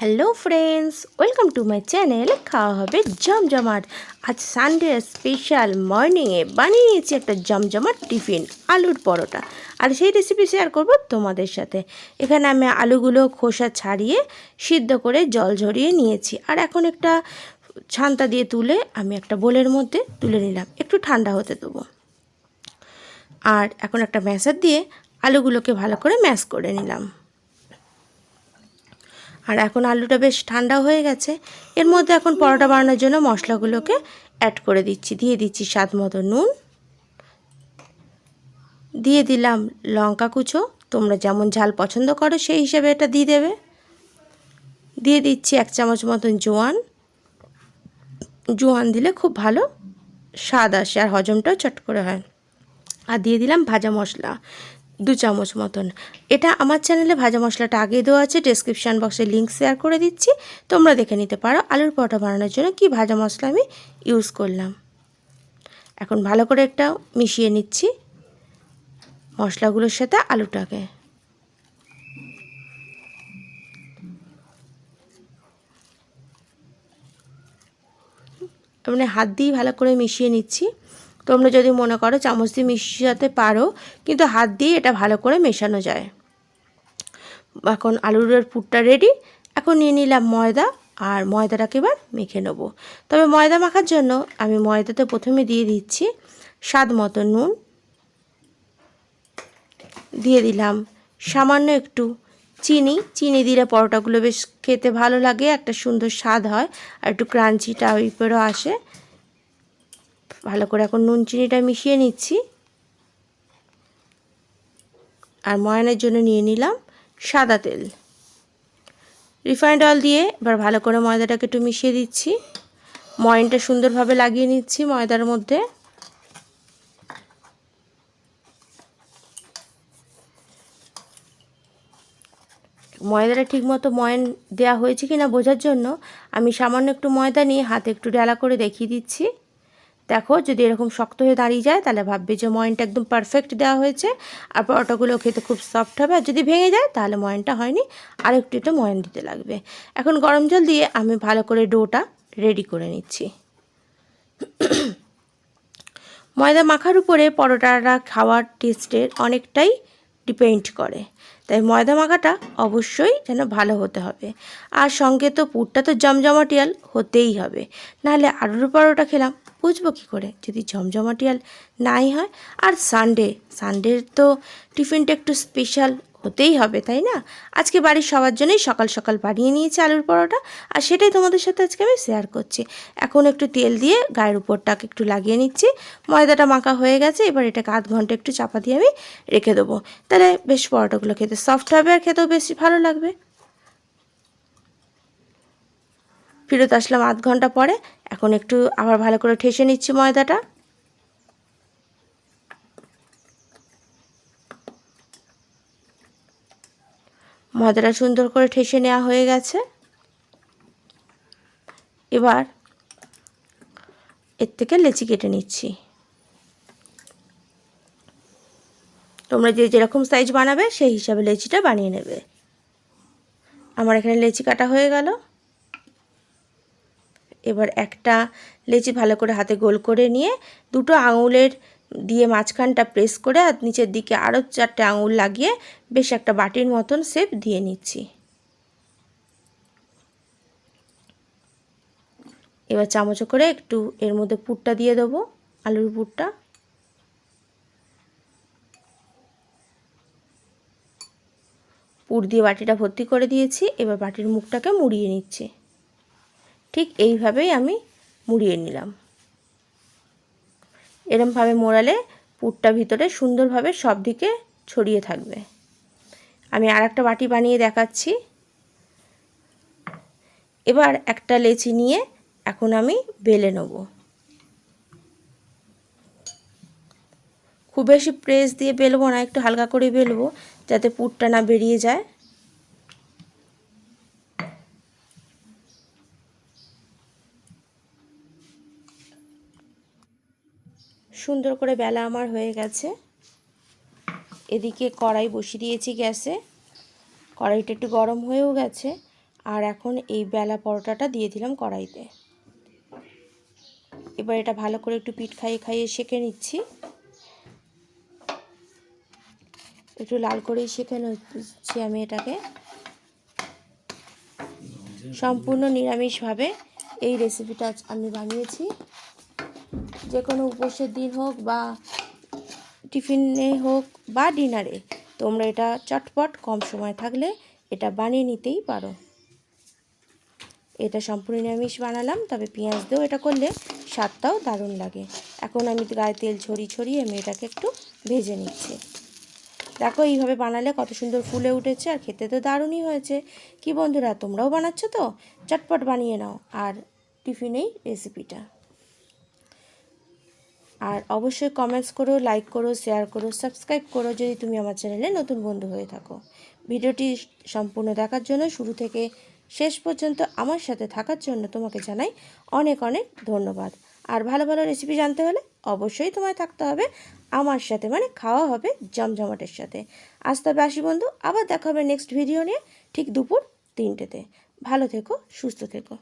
Hello friends welcome to my channel খাওয়া হবে জমজমাট আজ সানডে স্পেশাল মর্নিংয়ে বানিয়ে নিয়েছি একটা জমজমাট টিফিন আলুর পরোটা। আর সেই রেসিপি শেয়ার করব তোমাদের সাথে। এখানে আমি আলুগুলো খোসা ছাড়িয়ে সিদ্ধ করে জল ঝরিয়ে নিয়েছি। আর এখন একটা ছান্তা দিয়ে তুলে আমি একটা বোলের মধ্যে তুলে নিলাম। একটু ঠান্ডা হতে দেবো। আর এখন একটা ম্যাশার দিয়ে আলুগুলোকে ভালো করে ম্যাশ করে নিলাম। আর এখন আলুটা বেশ ঠান্ডা হয়ে গেছে। এর মধ্যে এখন পরোটা বানানোর জন্য মশলাগুলোকে অ্যাড করে দিচ্ছি। দিয়ে দিচ্ছি স্বাদ মতো নুন। দিয়ে দিলাম লঙ্কা কুচো। তোমরা যেমন ঝাল পছন্দ করো সেই হিসেবে এটা দিয়ে দেবে। দিয়ে দিচ্ছি এক চামচ মতন জোয়ান। জোয়ান দিলে খুব ভালো স্বাদ আসে আর হজমটাও চট করে হয়। আর দিয়ে দিলাম ভাজা মশলা। দু চামচ মতন। এটা আমার চ্যানেলে ভাজা মশলাটা আগে দেওয়া আছে ডেসক্রিপশান বক্সে লিঙ্ক শেয়ার করে দিচ্ছি। তোমরা দেখে নিতে পারো আলুর পরোটা বানানোর জন্য কি ভাজা মশলা আমি ইউজ করলাম। এখন ভালো করে একটা মিশিয়ে নিচ্ছি মশলাগুলোর সাথে আলুটাকে। মানে হাত দিয়ে ভালো করে মিশিয়ে নিচ্ছি। তোমরা যদি মনে করো চামচ দিয়ে মিশাতে পারো, কিন্তু হাত দিয়ে এটা ভালো করে মেশানো যায়। এখন আলুর পুরটা রেডি এখন নিয়ে নিলাম ময়দা, আর ময়দাটাকে এবার মেখে নেব। তবে ময়দা মাখার জন্য আমি ময়দাতে প্রথমে দিয়ে দিচ্ছি স্বাদ মতো নুন। দিয়ে দিলাম সামান্য একটু চিনি। চিনি দিলে পরোটাগুলো বেশ খেতে ভালো লাগে, একটা সুন্দর স্বাদ হয়, আর একটু ক্রাঞ্চি টাইপেরও আসে। ভালো করে এখন নুন চিনিটা মিশিয়ে নিচ্ছি। আর ময়ানের জন্য নিয়ে নিলাম সাদা তেল। রিফাইন্ড অয়েল দিয়ে এবার ভালো করে ময়দাটাকে একটু মিশিয়ে দিচ্ছি। ময়নটা সুন্দরভাবে লাগিয়ে নিচ্ছি ময়দার মধ্যে। ময়দাটা ঠিকমতো ময়ন দেওয়া হয়েছে কি না বোঝার জন্য আমি সামান্য একটু ময়দা নিয়ে হাতে একটু ডালা করে দেখিয়ে দিচ্ছি। দেখো, যদি এরকম শক্ত হয়ে দাঁড়িয়ে যায়, তাহলে ভাববে যে ময়নটা একদম পারফেক্ট দেওয়া হয়েছে। আর পরোটাগুলো খেতে খুব সফট হবে। আর যদি ভেঙে যায়, তাহলে ময়নটা হয়নি। আর একটু একটু ময়ন দিতে লাগবে। এখন গরম জল দিয়ে আমি ভালো করে ডোটা রেডি করে নিচ্ছি। ময়দা মাখার উপরে পরোটাটা খাওয়ার টেস্টের অনেকটাই ডিপেন্ড করে। তাই ময়দা মাখাটা অবশ্যই যেন ভালো হতে হবে। আর সঙ্গে তো পুরটা তো জমজমাটিয়াল হতেই হবে। নাহলে আলুর পরোটা খেলাম বুঝব কী করে? যদি জমজমাটিয়াল নাই হয়, আর সানডে সানডের তো টিফিনটা একটু স্পেশাল হতেই হবে, তাই না? আজকে বাড়ির সবার জন্যই সকাল সকাল বানিয়ে নিয়েছি আলুর পরোটা, আর সেটাই তোমাদের সাথে আজকে আমি শেয়ার করছি। এখন একটু তেল দিয়ে গায়ের উপরটাকে একটু লাগিয়ে নিচ্ছি। ময়দাটা মাখা হয়ে গেছে, এবার এটাকে আধ ঘণ্টা একটু চাপা দিয়ে আমি রেখে দেবো। তাহলে বেশ পরোটাগুলো খেতে সফট হবে আর খেতেও বেশি ভালো লাগবে। ফেরত আসলাম আধ ঘণ্টা পরে। এখন একটু আবার ভালো করে ঠেসে নিচ্ছি ময়দাটা। ময়দাটা সুন্দর করে ঠেসে নেওয়া হয়ে গেছে। এবার এর থেকে লেচি কেটে নিচ্ছি। তোমরা যে যেরকম সাইজ বানাবে সেই হিসাবে লেচিটা বানিয়ে নেবে। আমার এখানে লেচি কাটা হয়ে গেল। এবার একটা লেচি ভালো করে হাতে গোল করে নিয়ে দুটো আঙুলের দিয়ে মাঝখানটা প্রেস করে আর নিচের দিকে আরও চারটে আঙুল লাগিয়ে বেশ একটা বাটির মতন শেপ দিয়ে নিচ্ছি। এবার চামচ করে একটু এর মধ্যে পুরটা দিয়ে দেবো, আলুর পুরটা। পুর দিয়ে বাটিটা ভর্তি করে দিয়েছি, এবার বাটির মুখটাকে মুড়িয়ে নিচ্ছি। ঠিক এইভাবেই আমি মুড়িয়ে নিলাম। এরমভাবে মোড়ালে পুরটা ভিতরে সুন্দরভাবে সব দিকে ছড়িয়ে থাকবে। আমি আর একটা বাটি বানিয়ে দেখাচ্ছি। এবার একটা লেচি নিয়ে এখন আমি বেলে নেব। খুব বেশি প্রেস দিয়ে বেলবো না, একটু হালকা করে বেলবো, যাতে পুরটা না বেরিয়ে যায়। সুন্দর করে বেলা আমার হয়ে গেছে। এদিকে কড়াই বসিয়ে দিয়েছি গ্যাসে। কড়াইটা একটু গরম হয়েও গেছে। আর এখন এই বেলা পরোটাটা দিয়ে দিলাম কড়াইতে। এবার এটা ভালো করে একটু পিঠ খাইয়ে খাইয়ে সেঁকে নিচ্ছি। একটু লাল করেই সেঁকে নিচ্ছি আমি এটাকে। সম্পূর্ণ নিরামিষভাবে এই রেসিপিটা আমি বানিয়েছি। যে কোনো উপোসের দিন হোক বা টিফিনে হোক বা ডিনারে, তোমরা এটা চটপট কম সময় থাকলে এটা বানিয়ে নিতেই পারো। এটা সম্পূর্ণ নিরামিষ বানালাম, তবে পেঁয়াজ দিয়েও এটা করলে স্বাদটাও দারুণ লাগে। এখন আমি গায়ে তেল ছড়িয়ে ছড়িয়ে আমি এটাকে একটু ভেজে নিচ্ছি। দেখো এইভাবে বানালে কত সুন্দর ফুলে উঠেছে আর খেতে তো দারুণই হয়েছে। কি বন্ধুরা, তোমরাও বানাচ্ছ তো? চটপট বানিয়ে নাও। আর টিফিনেই রেসিপিটা আর অবশ্যই কমেন্টস করো লাইক করো শেয়ার করো সাবস্ক্রাইব করো যদি তুমি আমার চ্যানেলে নতুন বন্ধু হয়ে থাকো। ভিডিওটি সম্পূর্ণ দেখার জন্য শুরু থেকে শেষ পর্যন্ত আমার সাথে থাকার জন্য তোমাকে জানাই অনেক অনেক ধন্যবাদ। আর ভালো ভালো রেসিপি জানতে হলে অবশ্যই তোমায় থাকতে হবে আমার সাথে মানে খাওয়া হবে জমজমাটের সাথে। আজ তবে আসি বন্ধু, আবার দেখা হবে নেক্সট ভিডিও নিয়ে ঠিক দুপুর তিনটেতে। ভালো থেকো, সুস্থ থেকো।